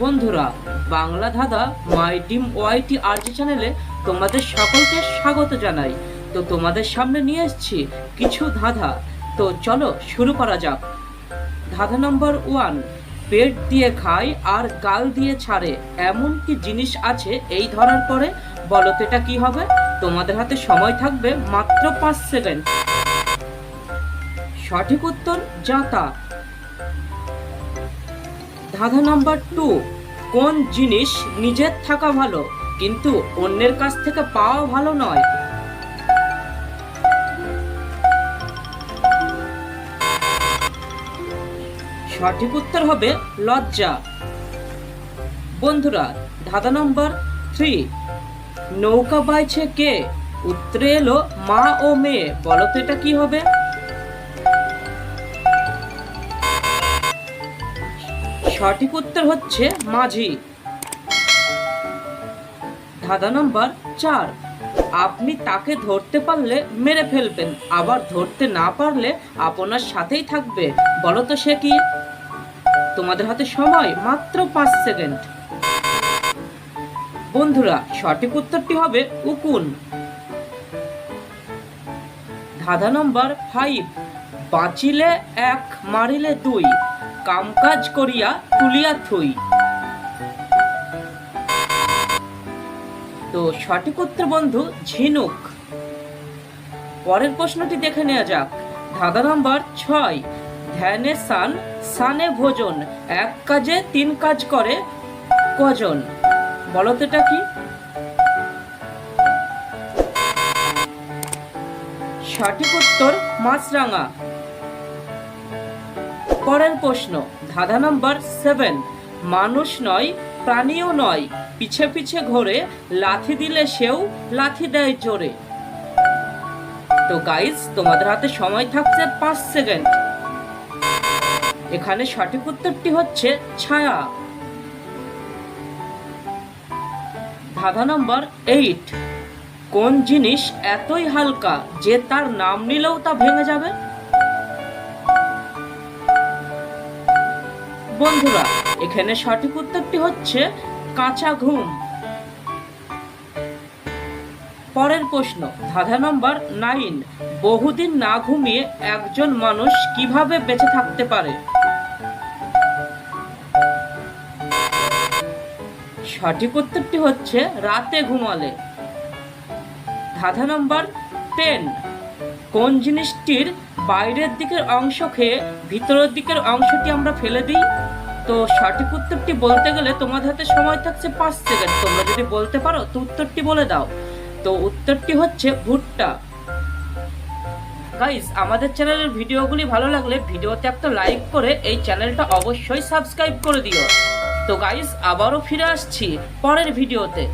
বন্ধুরা, বাংলা ধাঁধা my team ওয়াইটি আরজি চ্যানেলে তোমাদের সকলকে স্বাগত জানাই। তো তোমাদের সামনে নিয়ে এসেছি কিছু ধাঁধা। তো চলো শুরু করা যাক। ধাঁধা নম্বর ওয়ান পেট দিয়ে খায় আর গাল দিয়ে ছাড়ে, এমন কি জিনিস আছে এই ধরার পরে? বলো তো এটা কি হবে? তোমাদের হাতে সময় থাকবে মাত্র পাঁচ সেকেন্ড। সঠিক উত্তর যাতা ধাঁধা নাম্বার টু কোন জিনিস নিজের থাকা ভালো, কিন্তু অন্যের কাছ থেকে পাওয়া ভালো নয়? সঠিক উত্তর হবে লজ্জা। বন্ধুরা, ধাঁধা নম্বর থ্রি নৌকা বাইছে কে? উত্তরে এলো মা ও মেয়ে। বলো তো এটা কি হবে? সঠিক উত্তর হচ্ছে মাঝি। ধাঁধা নম্বর চার। আপনি তাকে ধরতে পারলে মেরে ফেলবেন, আবার ধরতে না পারলে আপনার সাথেই থাকবে। বলো তো সে কি? তোমাদের হাতে সময়, মাত্র পাঁচ সেকেন্ড। বন্ধুরা, সঠিক উত্তরটি হবে উকুন। ধাঁধা নম্বর ফাইভ। বাঁচিলে এক, মারিলে দুই। কামকাজ করিয়া তুলিয়া থুই। তো সঠিক উত্তর বন্ধু, ঝিনুক। পরের প্রশ্নটি দেখে নেওয়া যাক। ধাঁধা নম্বর ছয়, ধ্যানে সান, সানে ভোজন, এক কাজে তিন কাজ করে কজন? বলো তো এটা কি? সঠিক উত্তর মাছরাঙা। পরের প্রশ্ন। ধাঁধা নাম্বার সেভেন মানুষ নয়, প্রাণীও নয়, পিছে পিছে ঘোরে, লাথি দিলে সেও লাথি দেয় জোরে। তো গাইজ তোমাদের হাতে সময় থাকছে পাঁচ সেকেন্ড এখানে সঠিক উত্তরটি হচ্ছে ছায়া। ধাঁধা নম্বর এইট কোন জিনিস এতই হালকা যে তার নাম নিলেও তা ভেঙে যাবে? বন্ধুরা, এখানে সঠিক উত্তরটি হচ্ছে কাঁচা ঘুম। পরের প্রশ্ন, ধাঁধা নম্বর নাইন, বহুদিন না ঘুমিয়ে একজন মানুষ কীভাবে বেঁচে থাকতে পারে? সঠিক উত্তরটি হচ্ছে রাতে ঘুমালে। ধাঁধা নম্বর টেন কোন জিনিসটির বাইরের দিকের অংশ খেয়ে ভিতরের দিকের অংশটি আমরা ফেলে দিই? তো সঠিক উত্তরটি বলতে গেলে তোমাদের হাতে সময় থাকছে পাঁচ সেকেন্ড। তোমরা যদি বলতে পারো তো উত্তরটি বলে দাও। তো উত্তরটি হচ্ছে ভুট্টা। গাইজ আমাদের চ্যানেলের ভিডিওগুলি ভালো লাগলে ভিডিওতে একটা লাইক করে এই চ্যানেলটা অবশ্যই সাবস্ক্রাইব করে দিও। তো গাইজ আবারও ফিরে আসছি পরের ভিডিওতে।